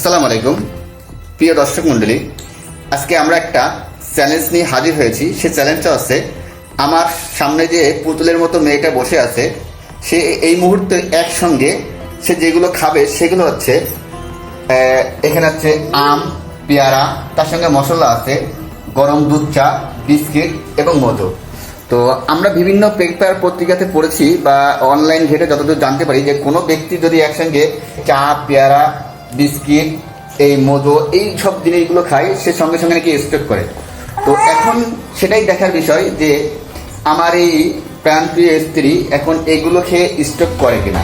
আসসালামু আলাইকুম। প্রিয় দর্শক মণ্ডলী, আজকে আমরা একটা চ্যালেঞ্জ নিয়ে হাজির হয়েছি। সে চ্যালেঞ্জটা হচ্ছে, আমার সামনে যে পুতুলের মতো মেয়েটা বসে আছে, সে এই মুহূর্তে একসঙ্গে সে যেগুলো খাবে সেগুলো হচ্ছে এখানে হচ্ছে আম, পেয়ারা, তার সঙ্গে মশলা আছে, গরম দুধ চা, বিস্কিট এবং মধু। তো আমরা বিভিন্ন পেপার পত্রিকাতে পড়েছি বা অনলাইন ঘেটে যতদূর জানতে পারি যে কোনো ব্যক্তি যদি একসঙ্গে চা, পেয়ারা বিস্কিট, এই মধু এই সব জিনিসগুলো খায় সে সঙ্গে সঙ্গে নাকি স্টক করে। তো এখন সেটাই দেখার বিষয় যে আমার এই প্রাণপ্রিয় স্ত্রী এখন এগুলো খেয়ে স্টক করে কিনা।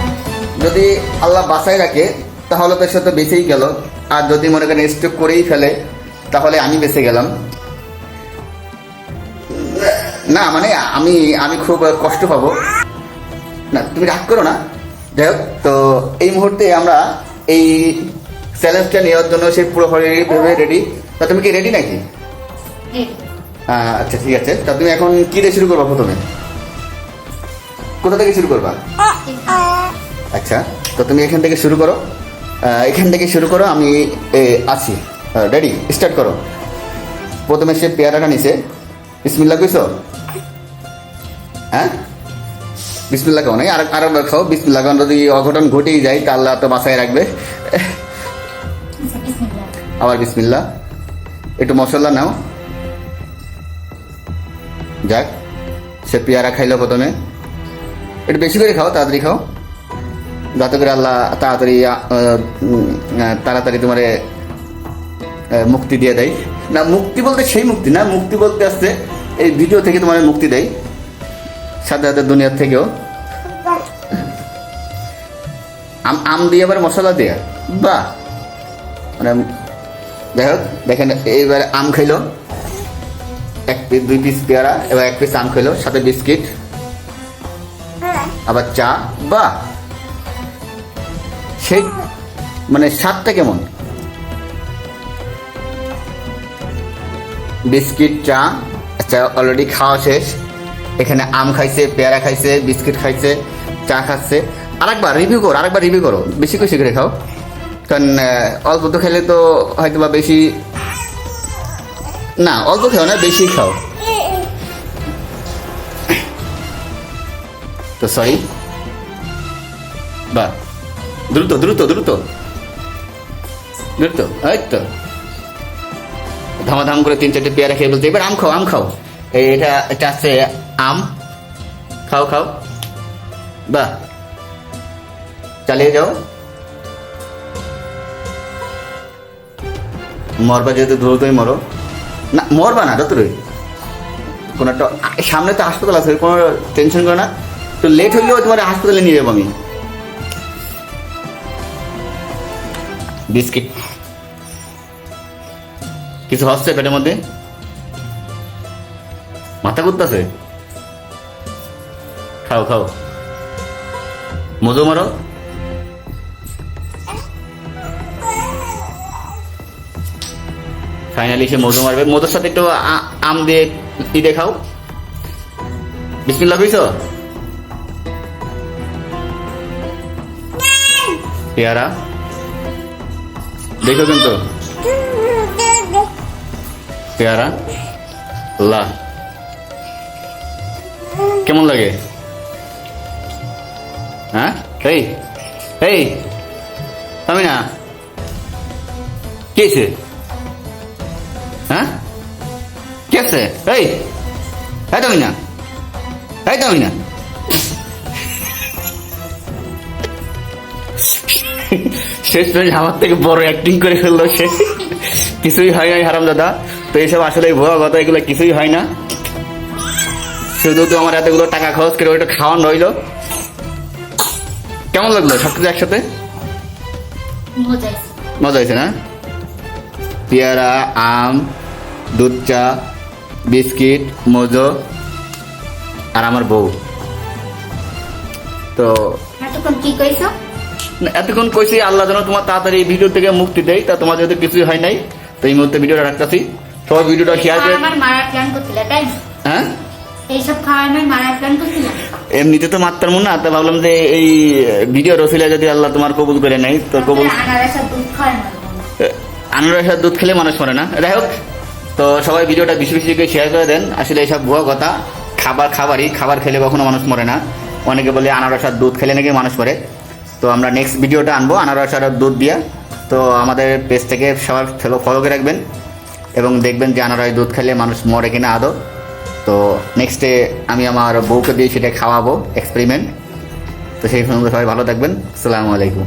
যদি আল্লাহ বাসায় রাখে, তাহলে তো সে তো বেঁচেই গেল। আর যদি মনে করেন স্টক করেই ফেলে, তাহলে আমি বেঁচে গেলাম। না মানে আমি আমি খুব কষ্ট পাবো। না, তুমি রাগ করো না। যাই হোক, তো এই মুহূর্তে আমরা এই চ্যালেঞ্জটা নেওয়ার জন্য সে পুরো ভেবে রেডি তা তুমি কি রেডি নাকি? আহ, আচ্ছা ঠিক আছে। তা তুমি এখন কি দিয়ে শুরু করবা প্রথমে? কোথা থেকে শুরু করবা? আচ্ছা তো তুমি এখান থেকে শুরু করো। এখান থেকে শুরু করো আমি এ, আছি রেডি স্টার্ট করো। প্রথমে সে পেয়ারাটা নিছে। বিসমিল্লা কইছো? হ্যাঁ? বিসমিল্লা খাও নাই। আর আরেকবার খাও। বিসমিল্লা খাও যদি অঘটন ঘটেই যায় তা আল্লাহ তো বাসায় রাখবে। আবার বিসমিল্লা একটু মশলা নাও। যাক, সে পেয়ারা খাইলো প্রথমে। একটু বেশি করে খাও, তাড়াতাড়ি খাও। যাতে করে আল্লাহ তাড়াতাড়ি তাড়াতাড়ি তোমার মুক্তি দিয়ে দেয়। না, মুক্তি বলতে সেই মুক্তি না, মুক্তি বলতে আসতে এই ভিডিও থেকে তোমার মুক্তি দেয়। সাথে সাথে দুনিয়ার থেকেও। আম আম দিয়ে আবার মশলা দিয়ে? বাহ! মানে যাই হোক, দেখেন, এইবার আম খাইলো। এক পিস দুই পিস পেয়ারা, এবার এক পিস আম খাইলো, সাথে বিস্কিট, আবার চা। বা সেই মানে স্বাদটা কেমন? বিস্কিট, চা আচ্ছা অলরেডি খাওয়া শেষ। এখানে আম খাইছে, পেয়ারা খাইছে, বিস্কিট খাইছে, চা খাচ্ছে। আরেকবার রিভিউ করো, আরেকবার রিভিউ করো। বেশি করে খাও কারণ অল্প তো খেলে তো হয়তো বা বেশি না, অল্প খাও না, বেশি খাও। তো সরি। বা, দ্রুত দ্রুত দ্রুত। দ্রুত, এই তো। ধামাধাম করে তিন চারটে পেয়ারা খেয়ে বলছে, এবার আম খাও আম খাও। এই, এটা এটা আছে আম। খাও খাও। বাহ চালিয়ে যাও। মরবা যেহেতু দ্রুতই মরো। না, মরবা না যতই কোনো একটা, সামনে তো হাসপাতাল আছে, কোনো টেনশন করে না। তো লেট হইলেও তোমার হাসপাতালে নিয়ে যাব আমি। বিস্কিট। কিছু হচ্ছে পেটের মধ্যে? মাথা ঘুরতেছে? খাও খাও। মধু মারো। ফাইনালি সে মধু মারবে। মধুর সাথে একটু আম দিয়ে ই দেখাও। বিসমিল্লা কইছো? পেয়ারা। দেখো কিন্তু। পেয়ারা। লা কেমন লাগে? হ্যাঁ? এই এই কে আছে? এই এই তুমি না এই তুমি না শেষ পর্যন্ত আমার থেকে বড় অ্যাক্টিং করে ফেলল সে। কিছুই হয় নাই হারাম দাদা। তো এইসব আসলে ভুয়া কথা এগুলো কিছুই হয় না। শুধু তো আমার এতগুলো টাকা খরচ করে ওইটা খাওয়ান রইল। কেমন লাগল সব কিছু একসাথে? মজা হয়েছে না? পেয়ারা আম দুধ চা বিস্কিট মোজো আর আমার বউ। তো এতক্ষণ কি কইছো? এতক্ষণ কইছি আল্লাহ যেন তোমার তাড়াতাড়ি এই ভিডিও থেকে মুক্তি দেয় তা তোমার যেহেতু কিছুই হয় নাই তো এই মুহূর্তে ভিডিওটা রাখতেছি। সবাই ভিডিওটা শেয়ার করে আমার প্ল্যান করছিল তাই হ্যাঁ? এইসব প্ল্যান করছিলাম এমনিতে তো মারতাম না তো ভাবলাম যে এই ভিডিও রসিলা যদি আল্লাহ তোমার কবুল করে নেয় তো কবুল। আনারসের দুধ খেলে মানুষ মরে না। যাই হোক তো সবাই ভিডিওটা বেশি বেশি শেয়ার করে দেন। আসলে এইসব ভুয়া কথা। খাবার খাবারই। খাবার খেলে কখনো মানুষ মরে না। অনেকে বলে আনারস আর দুধ খেলে নাকি মানুষ মরে। তো আমরা নেক্সট ভিডিওটা আনব আনারস আর দুধ দিয়া। তো আমাদের পেজ থেকে সবার ফলো ফলো করে রাখবেন এবং দেখবেন যে আনারস দুধ খেলে মানুষ মরে কিনা আদৌ। তো নেক্সটে আমি আমার বউকে দিয়ে সেটা খাওয়াবো এক্সপেরিমেন্ট তো সেই সঙ্গে সবাই ভালো থাকবেন। আসসালামু আলাইকুম।